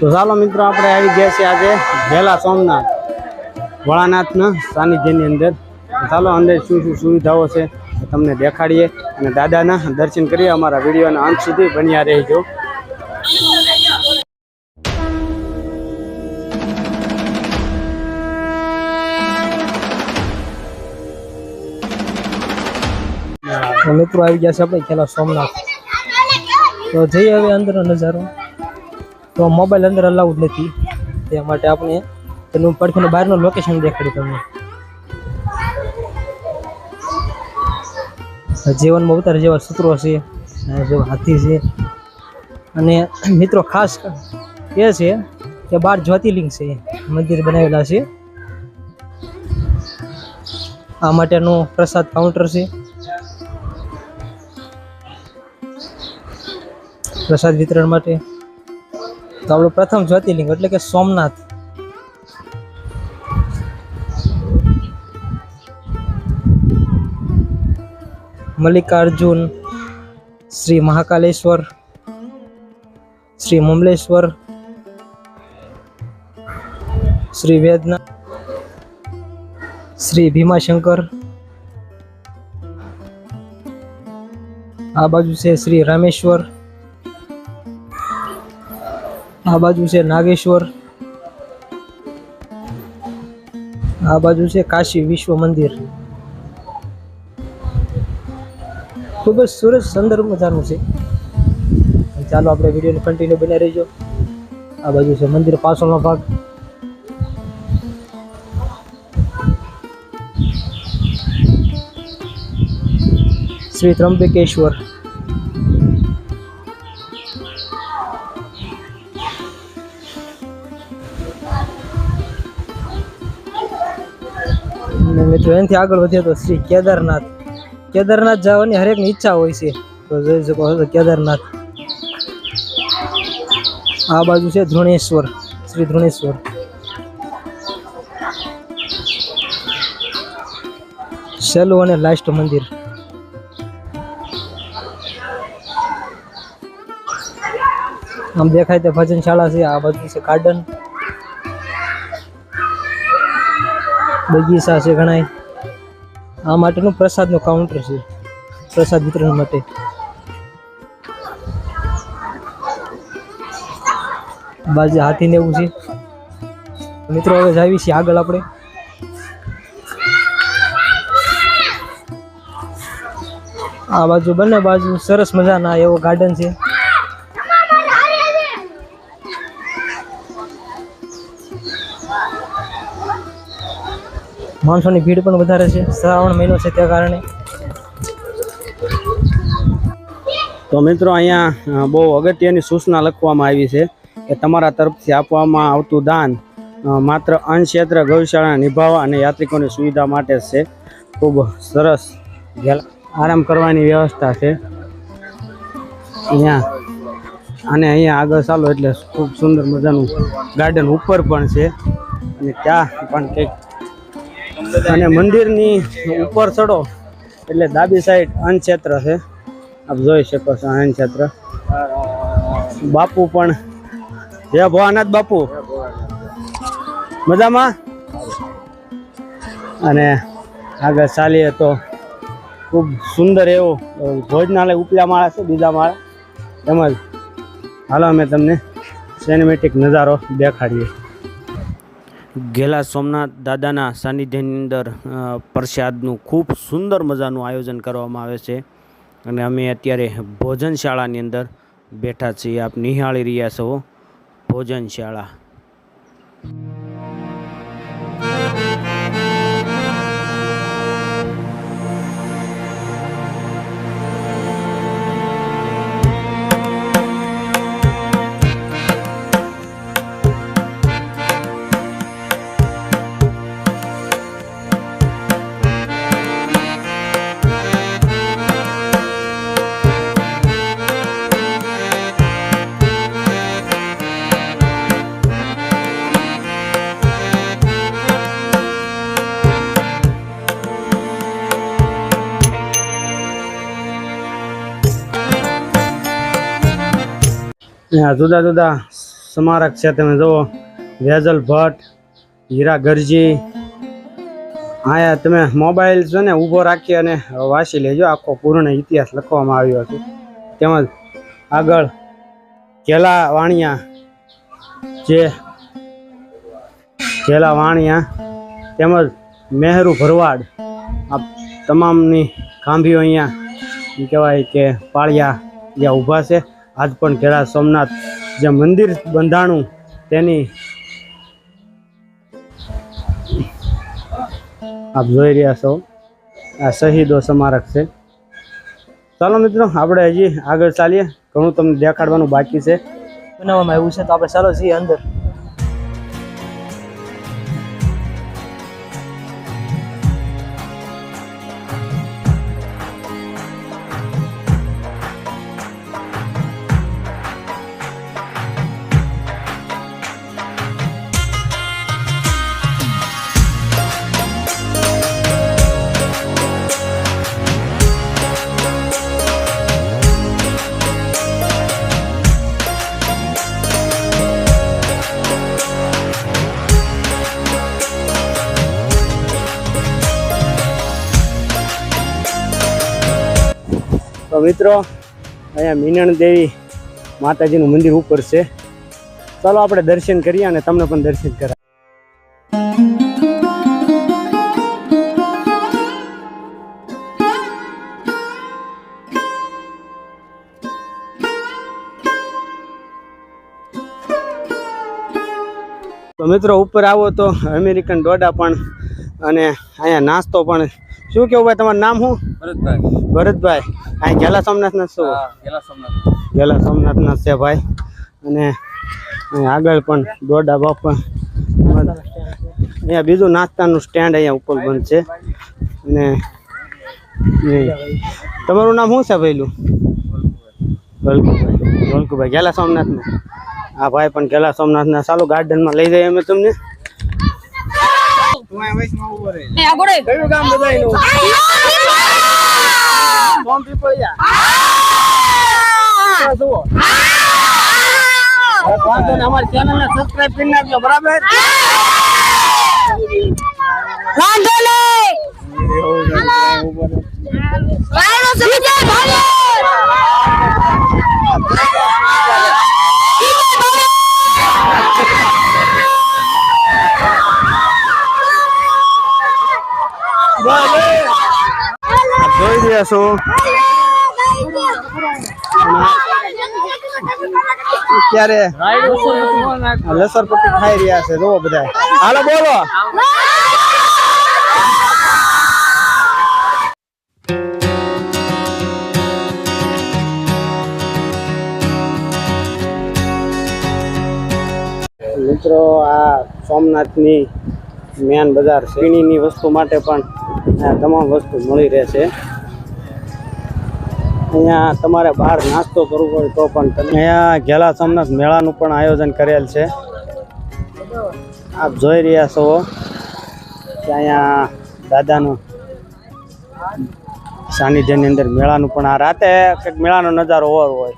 તો ચાલો મિત્રો, આપણે આવી ગયા છે આજે ભેલા સોમનાથ ભોળાનાથના સાનિધ્યની અંદર. ચાલો અંદર શું શું સુવિધાઓ છે તમને દેખાડીએ અને દાદાના દર્શન કરીએ. અમારા વિડીયોના અંત સુધી બન્યા રહેજો. મિત્રો, આવી ગયા છે આપણે, ખેલા સોમનાથ. તો જઈએ હવે અંદરનો નજારો. તો મોબાઈલ અંદર અલાઉડ નથી. તે માટે આપણે તેનું પડખીને બહારનું લોકેશન દેખાડી તમને. જીવનમાં ઉતાર જેવા સૂત્રો છે જેવા હાથી છે. અને મિત્રો, ખાસ એ છે કે બાર જ્યોતિર્લિંગ છે. મંદિર બનાવેલા છે. આ માટેનું પ્રસાદ કાઉન્ટર છે. પ્રસાદ વિતરણ માટે તો આપણું પ્રથમ જ્યોતિર્લિંગ, એટલે કે સોમનાથ. મલ્લિકાર્જુન, શ્રી મહાકાલેશ્વર, શ્રી મમલેશ્વર, શ્રી વેદના, શ્રી ભીમાશંકર. આ બાજુ છે શ્રી રામેશ્વર. આ બાજુ છે નાગેશ્વર. આ બાજુ છે કાશી વિશ્વ મંદિર. ખૂબ જ સુરત સુંદર મજાનું છે. ચાલો આપણે વિડીયોને કન્ટિન્યુ બનાવી રહીજો. આ બાજુ છે મંદિર પાછળનો ભાગ. શ્રી ત્રંબકેશ્વર. અને મિત્રો એનાથી આગળ વધીએ તો શ્રી કેદારનાથ. કેદારનાથ જવાની હરેકની ઈચ્છા હોય છે. તો જોઈ શકો છો કેદારનાથ. આ બાજુ છે ધ્રુણેશ્વર, શ્રી ધ્રુણેશ્વર. છેલ્લું અને લાસ્ટ મંદિર. આમ દેખાય તે ભજન શાળા છે, આ બાજુ છે ગાર્ડન બગીચા છે ઘણાય. આ માટેનું પ્રસાદનું કાઉન્ટર છે. પ્રસાદ વિતરણ માટે. બાજુ હાથીને એવું છે. મિત્રો, હવે જાવી છીએ આગળ આપણે. આ બાજુ બંને બાજુ સરસ મજાના એવો ગાર્ડન છે. માણસોની ભીડ પણ વધારે છે. શ્રાવણ મહિનો છે તે કારણે. તો મિત્રો અહીંયા બહુ અગત્યની સૂચના લખવામાં આવી છે કે તમારા તરફથી આપવામાં આવતું દાન માત્ર અન્નક્ષેત્ર, ગૌશાળા, નિભાવવા અને યાત્રિકોની સુવિધા માટે છે. ખૂબ સરસ આરામ કરવાની વ્યવસ્થા છે. અહીંયા, અને અહીંયા આગળ ચાલો એટલે ખૂબ સુંદર મજાનું ગાર્ડન ઉપર પણ છે. અને ત્યાં પણ કંઈક અને મંદિરની ઉપર ચડો એટલે ડાબી સાઈડ અન્નક્ષેત્ર છે. આપ જોઈ શકો છો અન્ન ક્ષેત્ર બાપુ પણ જય ભવાનાથ બાપુ. મજામાં? અને આગળ ચાલીએ તો ખૂબ સુંદર એવો ભોજનાલય ઉપલા માળા છે, બીજા માળા. તેમજ હાલો અમે તમને સિનેમેટિક નજારો દેખાડીએ. ગેલા સોમનાથ દાદાના સાનિધ્યની અંદર પ્રસાદનું ખૂબ સુંદર મજાનું આયોજન કરવામાં આવે છે. અને અમે અત્યારે ભોજનશાળાની અંદર બેઠા છીએ. આપ નિહાળી રહ્યા છો. ભોજનશાળા. અહીંયા જુદા જુદા સ્મારક છે. તમે જુઓ, વેજલ ભટ્ટ, હીરા ગરજી. આયા તમે મોબાઈલ છે ને ઊભો રાખી અને વાંચી લેજો. આખો પૂર્ણ ઇતિહાસ લખવામાં આવ્યો હતો તેમજ આગળ કેલા વાણિયા જે કેલા વાણિયા તેમજ મહેરુ ભરવાડ, આ તમામની ખાંભીઓ અહીંયા કહેવાય કે પાળિયા જ્યાં ઊભા છે. આજ પણ ઘેરા સોમનાથ જે મંદિર બંધાણું તેની આપ જોઈ રહ્યા છો. આ શહીદો સ્મારક છે. ચાલો મિત્રો, આપણે હજી આગળ ચાલીએ. ઘણું તમને દેખાડવાનું બાકી છે. બનાવવામાં આવ્યું છે, તો આપણે ચાલો જઈએ અંદર. તો મિત્રો અહીંયા મીનણ દેવી માતાજીનું મંદિર ઉપર છે. ચાલો આપણે દર્શન કરીએ અને તમને પણ દર્શન કરાવીએ. તો મિત્રો ઉપર આવો તો અમેરિકન ડોડા પણ અને અહીંયા નાસ્તો પણ. શું કેવું ભાઈ તમારું નામ શું? ભરતભાઈ. ભરતભાઈ. અહીં સોમનાથ સોમનાથના શું? ગેલા સોમનાથ સોમનાથના છે ભાઈ. અને આગળ પણ દોડા બાપા. અહીંયા બીજું નાસ્તાનું સ્ટેન્ડ અહીંયા ઉપર બંધ છે. અને તમારું નામ શું છે ભાઈલું? વલ્કુભાઈ. વલકુભાઈ ગેલા સોમનાથના. હા ભાઈ પણ ગેલા સોમનાથના. ચાલો ગાર્ડનમાં લઈ જઈએ અમે તમને. આગળ કયું ગામ બધાયનું? સોમ પીપળિયા જુઓ. વાંધો નહીં, અમારી ચેનલને સબસ્ક્રાઇબ કરી નાખજો બરાબર? વાંધો રહ્યા છો અત્યારે લસરપટ્ટી ખાઈ રહ્યા છે, જોવો બધા. હાલો, બોલો. મિત્રો, આ સોમનાથની મેન બજાર શ્રેણીની વસ્તુ માટે પણ તમામ વસ્તુ મળી રહેશે અહીંયા તમારે બહાર નાસ્તો કરવો હોય તો પણ તમે અહીંયા ઘેલા સોમનાથ મેળાનું પણ આયોજન કરેલ છે. આપ જોઈ રહ્યા છો કે અહીંયા દાદાનું સાનિધ્યની અંદર મેળાનું પણ આ રાતે કંઈક મેળાનો નજારો ઓર હોય.